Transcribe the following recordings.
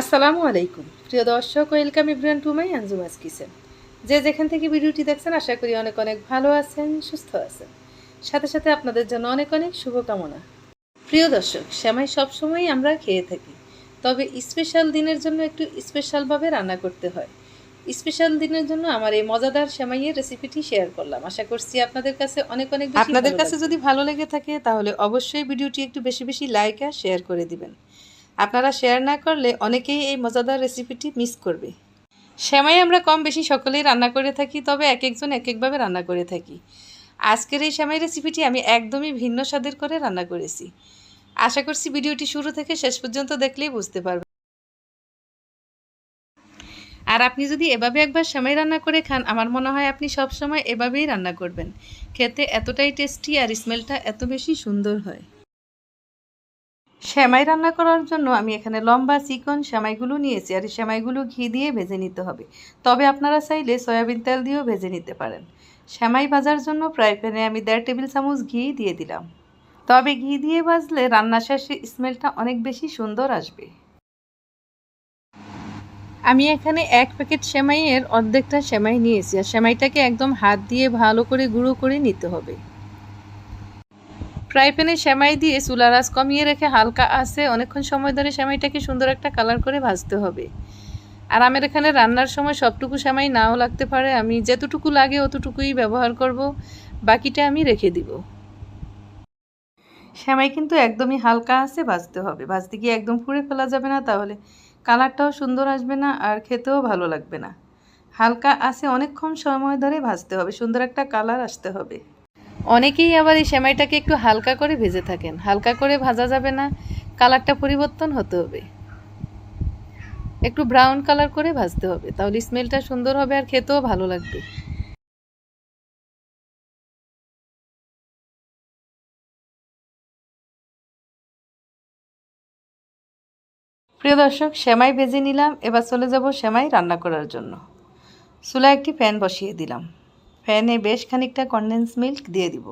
আসসালামু আলাইকুম। প্রিয় দর্শক ওয়েলকাম ইব্রান টু মাই আঞ্জুমাস কিচেন। যে যেখান থেকে ভিডিওটি দেখছেন আশা করি অনেক অনেক ভালো আছেন সুস্থ আছেন। সাথে সাথে আপনাদের জন্য অনেক অনেক শুভকামনা। প্রিয় দর্শক শ্যামাই সবসময়ই আমরা খেয়ে থাকি। তবে স্পেশাল দিনের জন্য একটু স্পেশালভাবে রান্না করতে হয়। স্পেশাল দিনের জন্য আমার এই মজাদার সেমাইয়ের রেসিপিটি শেয়ার করলাম। আশা করছি আপনাদের কাছে অনেক অনেক আপনাদের কাছে যদি ভালো লেগে থাকে তাহলে অবশ্যই ভিডিওটি একটু বেশি বেশি লাইক আর শেয়ার করে দিবেন। আপনারা শেয়ার না করলে অনেকেই এই মজাদার রেসিপিটি মিস করবে। সেমাই আমরা কম বেশি সকলেই রান্না করে থাকি, তবে এক একজন এক একভাবে রান্না করে থাকি। আজকের এই সেমাই রেসিপিটি আমি একদমই ভিন্ন স্বাদের করে রান্না করেছি। আশা করছি ভিডিওটি শুরু থেকে শেষ পর্যন্ত দেখলেই বুঝতে পারবেন। আর আপনি যদি এভাবে একবার সেমাই রান্না করে খান, আমার মনে হয় আপনি সব সময় এভাবেই রান্না করবেন। খেতে এতটাই টেস্টি আর স্মেলটা এত বেশি সুন্দর হয়। সেমাই রান্না করার জন্য আমি এখানে লম্বা চিকন সেমাইগুলো নিয়েছি আর এই সেমাইগুলো ঘি দিয়ে ভেজে নিতে হবে। তবে আপনারা চাইলে সয়াবিন তেল দিয়েও ভেজে নিতে পারেন। সেমাই ভাজার জন্য ফ্রাই প্যানে আমি দেড় টেবিল চামচ ঘি দিয়ে দিলাম। তবে ঘি দিয়ে ভাজলে রান্না শেষে স্মেলটা অনেক বেশি সুন্দর আসবে। আমি এখানে এক প্যাকেট সেমাইয়ের অর্ধেকটা সেমাই নিয়েছি আর সেমাইটাকে একদম হাত দিয়ে ভালো করে গুঁড়ো করে নিতে হবে। ফ্রাই প্যানে সেমাই দিয়ে চুলার আঁচ কমিয়ে রেখে হালকা আছে অনেকক্ষণ সময় ধরে সেমাইটাকে সুন্দর একটা কালার করে ভাজতে হবে। আর আমার এখানে রান্নার সময় সবটুকু সেমাই নাও লাগতে পারে। আমি যতটুকু লাগে অতটুকুই ব্যবহার করব। বাকিটা আমি রেখে দিব। সেমাই কিন্তু একদমই হালকা আছে ভাজতে হবে। ভাজতে গিয়ে একদম পুড়ে ফেলা যাবে না, তাহলে কালারটাও সুন্দর আসবে না আর খেতেও ভালো লাগবে না। হালকা আছে অনেকক্ষণ সময় ধরে ভাজতে হবে। সুন্দর একটা কালার আসতে হবে। অনেকেই আবার এই সেমাইটাকে একটু হালকা করে ভেজে থাকেন। হালকা করে ভাজা যাবে না, কালারটা পরিবর্তন হতে হবে। একটু ব্রাউন কালার করে ভাজতে হবে, তাহলে স্মেলটা সুন্দর হবে আর খেতেও ভালো লাগবে। প্রিয় দর্শক, সেমাই ভেজে নিলাম, এবার চলে যাব সেমাই রান্না করার জন্য। চুলা একটি প্যান বসিয়ে দিলাম। প্যানে বেশ খানিকটা কনডেন্স মিল্ক দিয়ে দিব।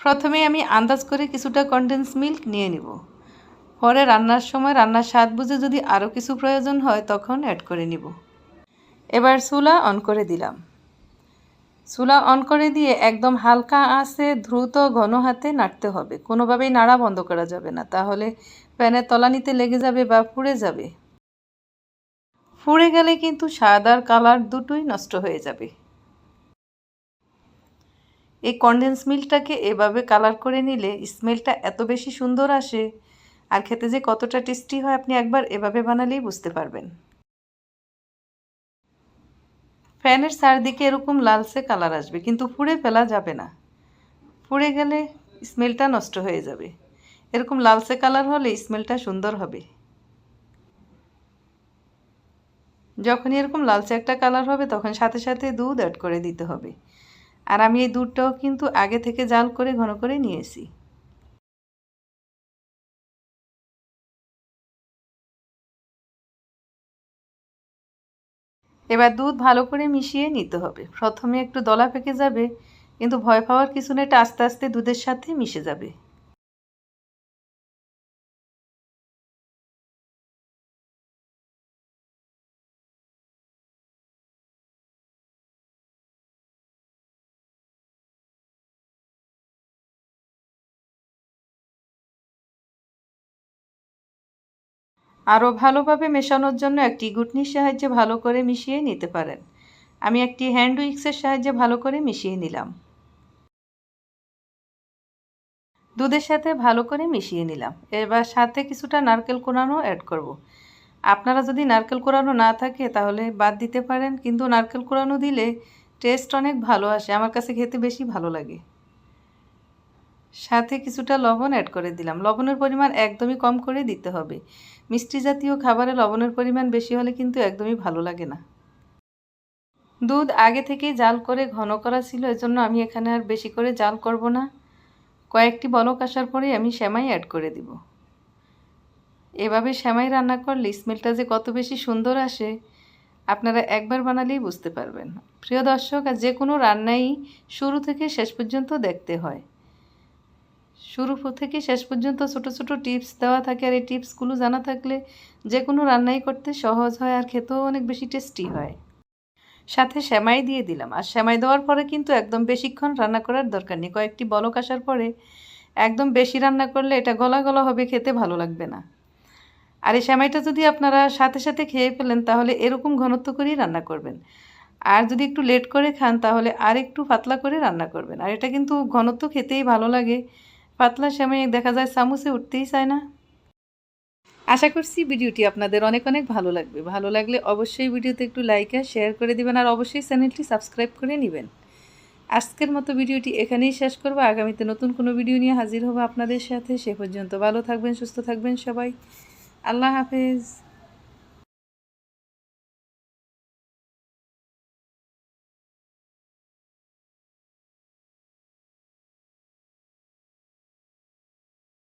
প্রথমে আমি আন্দাজ করে কিছুটা কনডেন্স মিল্ক নিয়ে নিব। পরে রান্নার সময় রান্নার স্বাদ বুঝে যদি আরও কিছু প্রয়োজন হয় তখন অ্যাড করে নিব। এবার চুলা অন করে দিলাম। চুলা অন করে দিয়ে একদম হালকা আঁচে দ্রুত ঘন হাতে নাড়তে হবে। কোনোভাবেই নাড়া বন্ধ করা যাবে না। তাহলে প্যানের তলানিতে লেগে যাবে বা পুড়ে যাবে। পুড়ে গেলে কিন্তু স্বাদ আর কালার দুটোই নষ্ট হয়ে যাবে। এই কনডেন্স মিল্কটাকে এভাবে কালার করে নিলে স্মেলটা এত বেশি সুন্দর আসে। আর খেতে যে কতটা টেস্টি হয় আপনি একবার এভাবে বানালেই বুঝতে পারবেন। ফ্যানের চারদিকে এরকম লালসে কালার আসবে, কিন্তু পুড়ে ফেলা যাবে না। পুড়ে গেলে স্মেলটা নষ্ট হয়ে যাবে। এরকম লালসে কালার হলে স্মেলটা সুন্দর হবে। যখনই এরকম লালচে একটা কালার হবে, তখন সাথে সাথে দুধ অ্যাড করে দিতে হবে। আর আমি এই দুধটাও কিন্তু আগে থেকে জাল করে ঘন করে নিয়েছি। এবার দুধ ভালো করে মিশিয়ে নিতে হবে। প্রথমে একটু দলা পেকে যাবে, কিন্তু ভয় পাওয়ার কিছু নেটা আস্তে আস্তে দুধের সাথে মিশে যাবে। আরও ভালোভাবে মেশানোর জন্য একটি গুটনির সাহায্যে ভালো করে মিশিয়ে নিতে পারেন। আমি একটি হ্যান্ড উইক্সের সাহায্যে ভালো করে মিশিয়ে নিলাম। দুধের সাথে ভালো করে মিশিয়ে নিলাম। এবার সাথে কিছুটা নারকেল কোরানো অ্যাড করব। আপনারা যদি নারকেল কোরানো না থাকে, তাহলে বাদ দিতে পারেন, কিন্তু নারকেল কোরানো দিলে টেস্ট অনেক ভালো আসে। আমার কাছে খেতে বেশি ভালো লাগে। সাথে কিছুটা লবণ অ্যাড করে দিলাম। লবণের পরিমাণ একদমই কম করে দিতে হবে। মিষ্টি জাতীয় খাবারে লবণের পরিমাণ বেশি হলে কিন্তু একদমই ভালো লাগে না। দুধ আগে থেকেই জাল করে ঘন করা ছিল, এজন্য আমি এখানে আর বেশি করে জাল করব না। কয়েকটি বলক আসার পরেই আমি সেমাই অ্যাড করে দিব। এভাবে সেমাই রান্না করলে স্মেলটা যে কত বেশি সুন্দর আসে, আপনারা একবার বানালেই বুঝতে পারবেন। প্রিয় দর্শক, আর যে কোনো রান্নাই শুরু থেকে শেষ পর্যন্ত দেখতে হয়। শুরু থেকে শেষ পর্যন্ত ছোট ছোট টিপস দেওয়া থাকে আর এই টিপসগুলো জানা থাকলে যে কোনো রান্নাই করতে সহজ হয় আর খেতেও অনেক বেশি টেস্টি হয়। সাথে সেমাই দিয়ে দিলাম। আর সেমাই দেওয়ার পরে কিন্তু একদম বেশিক্ষণ রান্না করার দরকার নেই। কয়েকটি বলক আসার পরে একদম বেশি রান্না করলে এটা গলা গলা হবে, খেতে ভালো লাগবে না। আর এই সেমাইটা যদি আপনারা সাথে সাথে খেয়ে ফেলেন, তাহলে এরকম ঘনত্ব করেই রান্না করবেন। আর যদি একটু লেট করে খান, তাহলে আর একটু পাতলা করে রান্না করবেন। আর এটা কিন্তু ঘনত্ব খেতেই ভালো লাগে। পাতলা সেমাই দেখা যায় সামুসে উঠতেই চায় না। আশা করছি ভিডিওটি আপনাদের অনেক অনেক ভালো লাগবে। ভালো লাগলে অবশ্যই ভিডিওতে একটু লাইক আর শেয়ার করে দিবেন আর অবশ্যই চ্যানেলটি সাবস্ক্রাইব করে নেবেন। আজকের মতো ভিডিওটি এখানেই শেষ করব। আগামীতে নতুন কোনো ভিডিও নিয়ে হাজির হব আপনাদের সাথে। সে পর্যন্ত ভালো থাকবেন, সুস্থ থাকবেন সবাই। আল্লাহ হাফেজ।